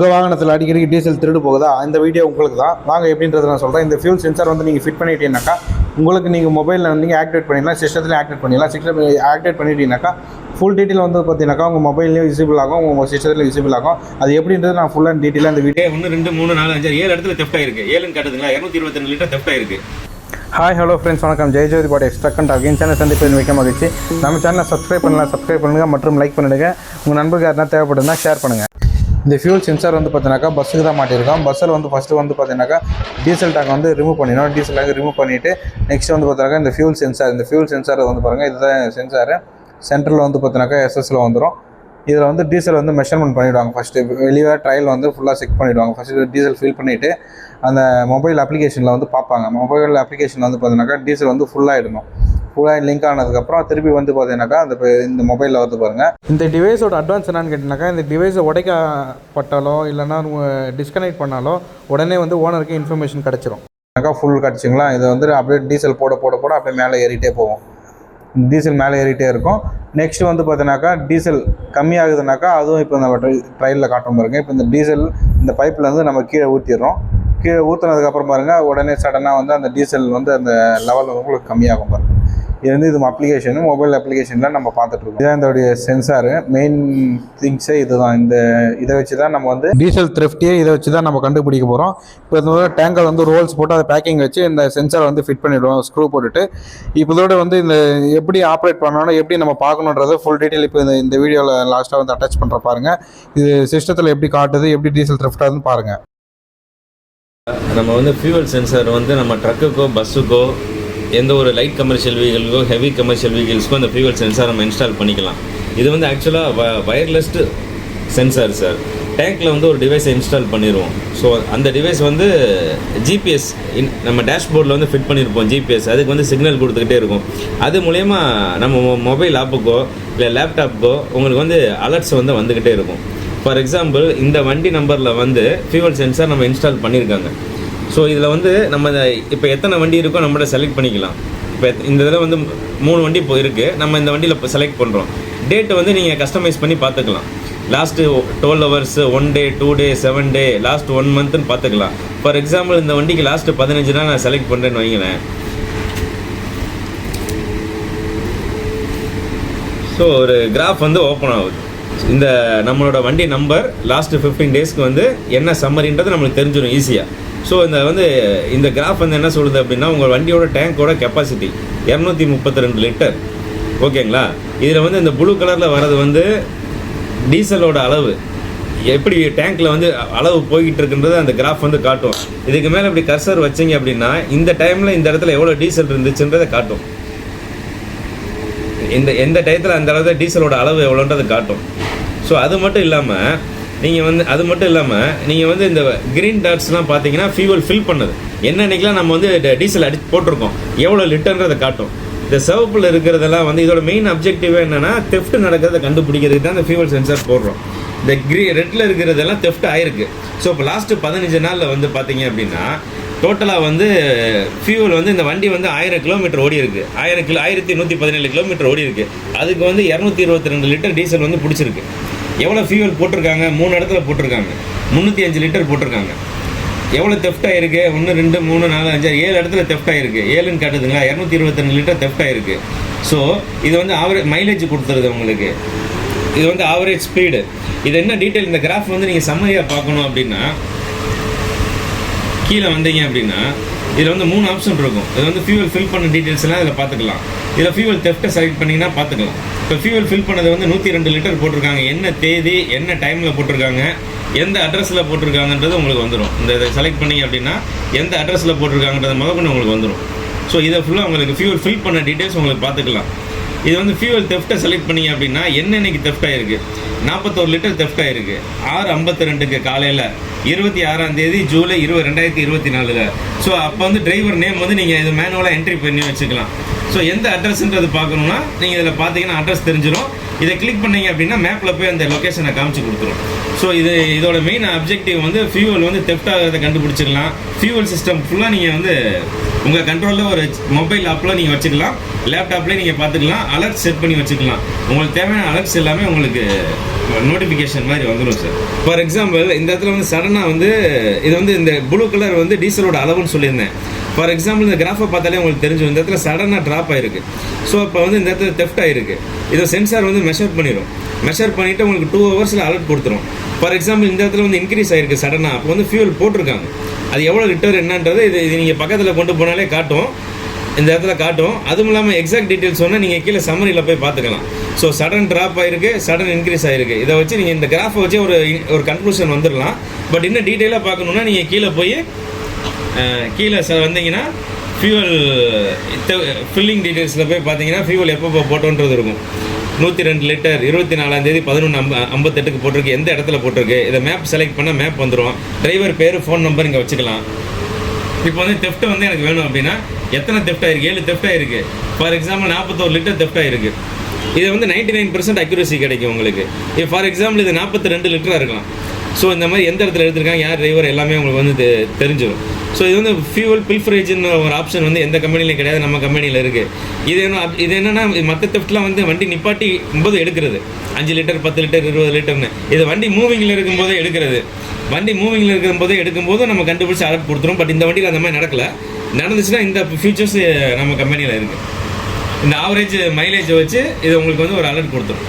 உங்கள் வாகனத்தில் அடிக்கடி டீசல் திருடு போகுதா? இந்த வீடியோ உங்களுக்கு தான் வாங்க எப்படின்றத நான் சொல்கிறேன் இந்த ஃபியூல் சென்சார் வந்து நீங்கள் ஃபிட் பண்ணிட்டீங்கன்னாக்கா உங்களுக்கு நீங்கள் மொபைலில் நீங்கள் ஆக்டிவேட் பண்ணிடலாம் சிஸ்டத்தில் ஆக்டிவேட் பண்ணிடலாம். சிஸ்டம் ஆக்டிவேட் பண்ணிட்டீங்கன்னாக்கா ஃபுல் டீட்டெயில் வந்து பார்த்தீங்கன்னாக்கா உங்கள் மொபைல்லையும் விசிபிள் ஆகும் உங்கள் சிஸ்டத்தில் விசிபிள் ஆகும். அது எப்படின்றது நான் ஃபுல்லாக டீட்டெயிலாக இந்த வீடியோ ஒன்று ரெண்டு மூணு நாலு அஞ்சு ஏழு இடத்துல தெஃப்ட் ஆயிருக்கு. ஏழுன்னு காட்டுதுங்களா? இரநூத்தி இருபத்தி ரெண்டு லிட்டர் தெஃப்ட் ஆயிருக்கு. ஹாய் ஹலோ ஃப்ரெண்ட்ஸ் வணக்கம். ஜெய் ஜோதி பாடி எக்ஸ்ட்ரக்கண்ட் அகைன் சேனல் சந்திப்பது மிக்க மகிழ்ச்சி. நம்ம சேனலை சப்ஸ்கிரைப் பண்ணலாம். சப்ஸ்கிரைப் பண்ணுங்கள் மற்றும் லைக் பண்ணுங்க உங்கள் நண்பருக்கு யாருனா தேவைப்படுதுன்னா ஷேர் பண்ணுங்கள் இந்த ஃபியூல் சென்சார் வந்து பார்த்தீங்கன்னாக்கா பஸ்ஸுக்கு தான் மாட்டியிருக்கோம். பஸ்ஸில் வந்து ஃபஸ்ட்டு வந்து பார்த்தீங்கன்னாக்கா டீசல் டேங்க் வந்து ரிமூவ் பண்ணிடணும். டீசல் டேங்க் ரிமூவ் பண்ணிவிட்டு நெக்ஸ்ட் வந்து பார்த்தீங்கன்னா இந்த ஃபியூல் சென்சார் இந்த ஃபியூல் சென்சார் வந்து பாருங்கள் இதுதான் சென்சார் சென்டரில் வந்து பார்த்தீங்கன்னாக்கா எஸ்எஸ்ல வந்துடும் இதில் வந்து டீசல் வந்து மெஷர்மெண்ட் பண்ணிவிடுவாங்க ஃபஸ்ட்டு வெளியே ட்ரையல் வந்து ஃபுல்லாக செக் பண்ணிவிடுவாங்க ஃபஸ்ட்டு டீசல் ஃபில் பண்ணிவிட்டு அந்த மொபைல் அப்ளிகேஷனில் வந்து பார்ப்பாங்க. மொபைல் அப்ளிகேஷனில் வந்து பார்த்தீங்கன்னாக்கா டீசல் வந்து ஃபுல்லாகிடணும் ஃபுல்லாக லிங்க் ஆனதுக்கப்புறம் திருப்பி வந்து பார்த்தீங்கன்னாக்கா அந்த இந்த மொபைலில் வந்து பாருங்கள் இந்த டிவைஸோட அட்வான்ஸ் என்னன்னு கேட்டிங்கனாக்கா இந்த டிவைஸை உடைக்கப்பட்டாலோ இல்லைன்னா டிஸ்கனெக்ட் பண்ணாலோ உடனே வந்து ஓனருக்கு இன்ஃபர்மேஷன் கிடச்சிரும். ஃபுல் கிடச்சிங்களா? இது வந்து அப்படியே டீசல் போட போட போட அப்படியே மேலே ஏறிட்டே போகும். டீசல் மேலே ஏறிட்டே இருக்கும். நெக்ஸ்ட் வந்து பார்த்தீங்கன்னாக்கா டீசல் கம்மியாகுதுனாக்கா அதுவும் இப்போ நம்ம ட்ரையலில் காட்டும் பாருங்க. இப்போ இந்த டீசல் இந்த பைப்பில் வந்து நம்ம கீழே ஊற்றிடுறோம் கீழே ஊற்றுனதுக்கப்புறம் பாருங்கள் உடனே சடனாக வந்து அந்த டீசல் வந்து அந்த லெவல் உங்களுக்கு கம்மியாகும் பாருங்க. இது வந்து இது அப்ளிகேஷனு மொபைல் அப்ளிகேஷனில் நம்ம பார்த்துட்டு இருக்கோம். இதான் இதோடைய சென்சாரு மெயின் திங்ஸே இதுதான். இந்த இதை வச்சு தான் நம்ம வந்து டீசல் த்ரிஃப்டியே இதை வச்சு தான் நம்ம கண்டுபிடிக்க போகிறோம் இப்போ இந்த டேங்கர் வந்து ரோல்ஸ் போட்டு அதை பேக்கிங் வச்சு இந்த சென்சார் வந்து ஃபிட் பண்ணிவிடுவோம் ஸ்க்ரூ போட்டுட்டு. இப்போ இதோட வந்து இந்த எப்படி ஆப்ரேட் பண்ணணும் எப்படி நம்ம பார்க்கணுன்றது ஃபுல் டீட்டெயில் இப்போ இந்த இந்த வீடியோவில் லாஸ்ட்டாக வந்து அட்டாச் பண்ணுற பாருங்க. இது சிஸ்டத்தில் எப்படி காட்டுது எப்படி டீசல் த்ரிஃப்ட் ஆகுதுன்னு பாருங்கள் நம்ம வந்து ஃபியூவல் சென்சார் வந்து நம்ம ட்ரக்குக்கோ பஸ்ஸுக்கோ எந்த ஒரு லைட் கமர்ஷியல் வெஹிக்கிள்க்கோ ஹெவி கமர்ஷியல் வெஹிக்கிள்ஸ்க்கோ அந்த ஃபியூவல் சென்சார் நம்ம இன்ஸ்டால் பண்ணிக்கலாம். இது வந்து ஆக்சுவலாக வ வயர்லெஸ்டு சென்சார் சார் டேங்க்கில் வந்து ஒரு டிவைஸை இன்ஸ்டால் பண்ணிடுவோம் ஸோ அந்த டிவைஸ் வந்து ஜிபிஎஸ் இன் நம்ம டேஷ்போர்டில் வந்து ஃபிட் பண்ணியிருப்போம் ஜிபிஎஸ் அதுக்கு வந்து சிக்னல் கொடுத்துக்கிட்டே இருக்கும். அது மூலயமா நம்ம மொபைல் ஆப்புக்கோ இல்லை லேப்டாப்புக்கோ உங்களுக்கு வந்து அலர்ட்ஸ் வந்து வந்துக்கிட்டே இருக்கும். ஃபார் எக்ஸாம்பிள் இந்த வண்டி நம்பரில் வந்து ஃபியூவல் சென்சார் நம்ம இன்ஸ்டால் பண்ணியிருக்காங்க ஸோ இதில் வந்து நம்ம இப்போ எத்தனை வண்டி இருக்கோ நம்மள செலக்ட் பண்ணிக்கலாம். இப்போ இந்த இதில் வந்து மூணு வண்டி இப்போ இருக்குது நம்ம இந்த வண்டியில் இப்போ செலக்ட் பண்ணுறோம் டேட்டை வந்து நீங்கள் கஸ்டமைஸ் பண்ணி பார்த்துக்கலாம் last twelve hours one day two day seven day last one மந்த்துன்னு பார்த்துக்கலாம் ஃபார் எக்ஸாம்பிள் இந்த வண்டிக்கு லாஸ்ட்டு பதினஞ்சு நாள் நான் செலக்ட் பண்ணுறேன்னு வைங்களேன். ஸோ ஒரு கிராஃப் வந்து ஓப்பன் ஆகுது. இந்த நம்மளோட வண்டி நம்பர் லாஸ்ட்டு ஃபிஃப்டீன் டேஸ்க்கு வந்து என்ன சம்மரின்றது நம்மளுக்கு தெரிஞ்சிடும் ஈஸியாக ஸோ இந்த வந்து இந்த கிராஃப் வந்து என்ன சொல்லுது அப்படின்னா உங்கள் வண்டியோட டேங்கோட கெப்பாசிட்டி இரநூத்தி முப்பத்தி ரெண்டு லிட்டர் ஓகேங்களா இதில் வந்து இந்த ப்ளூ கலரில் வர்றது வந்து டீசலோட அளவு. எப்படி டேங்க்கில் வந்து அளவு போய்கிட்டு இருக்குன்றது அந்த கிராஃப் வந்து காட்டும். இதுக்கு மேலே இப்படி கர்சர் வச்சீங்க அப்படின்னா இந்த டைமில் இந்த இடத்துல எவ்வளோ டீசல் இருந்துச்சுன்றதை காட்டும். இந்த எந்த டயத்தில் அந்த அளவு டீசலோட அளவு எவ்வளோன்றது காட்டும். ஸோ அது மட்டும் இல்லாமல் நீங்கள் வந்து அது மட்டும் இல்லாமல் நீங்கள் வந்து இந்த க்ரீன் டாட்ஸ்லாம் பார்த்தீங்கன்னா ஃபியூவல் ஃபில் பண்ணது. என்னன்னைக்கெலாம் நம்ம வந்து டீசல் அடி போட்டிருக்கோம். எவ்வளோ லிட்டர்ன்றதை காட்டும். இந்த சிவப்பில் இருக்கிறதெல்லாம் வந்து இதோட மெயின் அப்ஜெக்டிவ் என்னன்னா தெஃப்ட் நடக்கிறத கண்டுபிடிக்கிறதுக்கு தான் இந்த ஃபியூவல் சென்சார் போடுறோம். இந்த க்ரீ ரெட்டில் இருக்கிறதெல்லாம் தெஃப்ட் ஆயிருக்கு. ஸோ இப்போ லாஸ்ட்டு பதினஞ்சு நாளில் வந்து பார்த்தீங்க அப்படின்னா டோட்டலாக வந்து ஃபியூவல் வந்து இந்த வண்டி வந்து ஆயிரம் கிலோமீட்டர் ஓடி இருக்கு ஆயிரம் கிலோ ஆயிரத்தி நூற்றி பதினேழு கிலோமீட்டர் ஓடி இருக்கு அதுக்கு வந்து இரநூத்தி இருபத்தி ரெண்டு லிட்டர் டீசல் வந்து பிடிச்சிருக்கு. எவ்வளோ ஃபியூவல் போட்டிருக்காங்க? மூணு இடத்துல போட்டிருக்காங்க. முந்நூற்றி அஞ்சு லிட்டர் போட்டிருக்காங்க. எவ்வளோ தெஃப்ட் ஆகிருக்கு ஒன்று ரெண்டு மூணு நாலு அஞ்சு ஆறு, ஏழு இடத்துல தெஃப்ட் ஆகிருக்கு ஏழுன்னு காட்டுதுங்களா? இரநூத்தி இருபத்தஞ்சு லிட்டர் தெஃப்ட் ஆகிருக்கு ஸோ இது வந்து ஆவரேஜ் மைலேஜ் கொடுத்துருது உங்களுக்கு. இது வந்து ஆவரேஜ் ஸ்பீடு இது என்ன டீட்டெயில் இந்த கிராஃப் வந்து நீங்கள் சம்மதியாக பார்க்கணும் அப்படின்னா கீழே வந்தீங்க அப்படின்னா இதில் வந்து மூணு ஆப்ஷன் இருக்கும். இது வந்து ஃபியூவல் ஃபில் பண்ண டீட்டெயில்ஸ்லாம் இதில் பார்த்துக்கலாம் இதில் ஃபியூவல் தெஃப்ட்டை செலக்ட் பண்ணிங்கன்னா பார்த்துக்கலாம் இப்போ ஃபியூவல் ஃபில் பண்ணது வந்து நூற்றி ரெண்டு லிட்டர் போட்டிருக்காங்க. என்ன தேதி என்ன டைமில் போட்டிருக்காங்க எந்த அட்ரஸில் போட்டிருக்காங்கன்றது உங்களுக்கு வந்துடும் இந்த இதை செலக்ட் பண்ணீங்க அப்படின்னா எந்த அட்ரஸில் போட்டிருக்காங்கன்றது முதற்கொண்டு உங்களுக்கு வந்துடும் ஸோ இதை ஃபுல்லாக உங்களுக்கு ஃபியூவல் ஃபில் பண்ண டீட்டெயில்ஸ் உங்களுக்கு பார்த்துக்கலாம் இது வந்து ஃபியூவல் தெஃப்ட்டை செலக்ட் பண்ணீங்க அப்படின்னா என்னென்னைக்கு தெஃப்ட் ஆயிருக்கு? நாற்பத்தோரு லிட்டர் தெஃப்ட் ஆயிருக்கு. ஆறு ஐம்பத்தி ரெண்டுக்கு காலையில் இருபத்தி ஆறாம் தேதி ஜூலை இருபது ரெண்டாயிரத்தி இருபத்தி நாலில். ஸோ அப்போ வந்து டிரைவர் நேம் வந்து நீங்கள் இது மேனுவலாக என்ட்ரி பண்ணி வச்சுக்கலாம். ஸோ எந்த அட்ரஸ்ன்றது பார்க்கணுன்னா நீங்கள் இதில் பார்த்தீங்கன்னா அட்ரஸ் தெரிஞ்சிடும் இதை கிளிக் பண்ணீங்க அப்படின்னா மேப்பில் போய் அந்த லொக்கேஷனை காமிச்சு கொடுத்துரும். ஸோ இது இதோட மெயின் அப்ஜெக்டிவ் வந்து ஃபியூவல் வந்து தெஃப்ட் ஆகிறத கண்டுபிடிச்சிக்கலாம். ஃபியூவல் சிஸ்டம் ஃபுல்லாக நீங்கள் வந்து உங்கள் கண்ட்ரோலில் ஒரு மொபைல் ஆப்பில் நீங்கள் வச்சுக்கலாம். லேப்டாப்லேயே நீங்கள் பார்த்துக்கலாம். அலர்ட் செட் பண்ணி வச்சுக்கலாம். உங்களுக்கு தேவையான அலர்ட்ஸ் எல்லாமே உங்களுக்கு நோட்டிஃபிகேஷன் மாதிரி வந்துடும் சார் ஃபார் எக்ஸாம்பிள் இந்த இடத்துல வந்து சடனாக வந்து இது வந்து இந்த ப்ளூ கலர் வந்து டீசலோட அளவுன்னு சொல்லியிருந்தேன். ஃபார் எக்ஸாம்பிள் இந்த கிராஃபை பார்த்தாலே உங்களுக்கு தெரிஞ்சு இந்த இடத்துல சடனாக ட்ராப் ஆயிருக்கு. ஸோ அப்போ வந்து இந்த இடத்துல தெஃப்ட் ஆயிருக்கு. இதை சென்சார் வந்து மெஷர் பண்ணிடும் மெஷர் பண்ணிவிட்டு உங்களுக்கு டூ ஹவர்ஸில் அலர்ட் கொடுத்துரும். ஃபார் எக்ஸாம்பிள் இந்த இடத்துல வந்து இன்க்ரீஸ் ஆயிருக்கு சடனாக அப்போ வந்து ஃபியூல் போட்டிருக்காங்க. அது எவ்வளோ லிட்டர் என்னன்றது இது இது நீங்கள் பக்கத்தில் கொண்டு போனாலே காட்டும். இந்த இடத்துல காட்டும். அதுவும் இல்லாமல் எக்ஸாக்ட் டீட்டெயில்ஸ் சொன்னால் நீங்கள் கீழே சம்மரியில் போய் பார்த்துக்கலாம். ஸோ சடன் ட்ராப் ஆகிருக்கு சடன் இன்க்ரீஸ் ஆகிருக்கு இதை வச்சு நீங்கள் இந்த கிராஃபை வச்சு ஒரு ஒரு கன்க்ளூஷன் வந்துடலாம். பட் இன்னும் டீட்டெயிலாக பார்க்கணுன்னா நீங்கள் கீழே போய் கீழே சார் வந்தீங்கன்னா ஃபியூவல் ஃபில்லிங் டீட்டெயில்ஸில் போய் பார்த்தீங்கன்னா ஃபியூவல் எப்போ போட்டோன்றது இருக்கும். நூற்றி ரெண்டு லிட்டர் இருபத்தி நாலாந்தேதி பதினொன்று ஐம்ப ஐம்பத்தெட்டுக்கு போட்டிருக்கு. எந்த இடத்துல போட்டிருக்கு? இதை மேப் செலக்ட் பண்ணால் மேப் வந்துடும் டிரைவர் பேர் ஃபோன் நம்பர் இங்கே வச்சுக்கலாம். இப்போ வந்து தெஃப்ட்டை வந்து எனக்கு வேணும் அப்படின்னா எத்தனை தெஃப்ட் ஆயிருக்கு? ஏழு தெஃப்ட் ஆயிருக்கு. ஃபார் எக்ஸாம்பிள் நாற்பத்தோரு லிட்டர் தெஃப்ட் ஆயிருக்கு. இது வந்து நைன்டி நைன் பர்சன்ட் அக்யூரசி கிடைக்கும் உங்களுக்கு. ஃபார் எக்ஸாம்பிள் இது நாற்பத்தி ரெண்டு லிட்டராக இருக்கலாம். ஸோ இந்த மாதிரி எந்த இடத்துல எடுத்திருக்காங்க யார் டிரைவர் எல்லாமே உங்களுக்கு வந்து தெ- தெரிஞ்சிடும் ஸோ இது வந்து ஃபியூவல் பில்ஃபரேஜ்னு ஒரு ஆப்ஷன் வந்து எந்த கம்பெனிலையும் கிடையாது நம்ம கம்பெனியில் இருக்குது இது என்ன இது என்னென்னா மற்ற தெஃப்ட்லாம் வந்து வண்டி நிப்பாட்டி போது எடுக்கிறது. அஞ்சு லிட்டர் பத்து லிட்டர் இருபது லிட்டர்னு இது வண்டி மூவிங்கில் இருக்கும்போதே எடுக்கிறது. வண்டி மூவிங்கில் இருக்கும்போதே எடுக்கும்போது நம்ம கண்டுபிடிச்சி அலர்ட் கொடுத்துரும். பட் இந்த வண்டியில் அந்த மாதிரி நடக்கல. நடந்துச்சுன்னா இந்த ஃபியூச்சர்ஸ் நம்ம கம்பெனியில் இருக்குது இந்த ஆவரேஜ் மைலேஜை வச்சு இது உங்களுக்கு வந்து ஒரு அலர்ட் கொடுத்துரும்.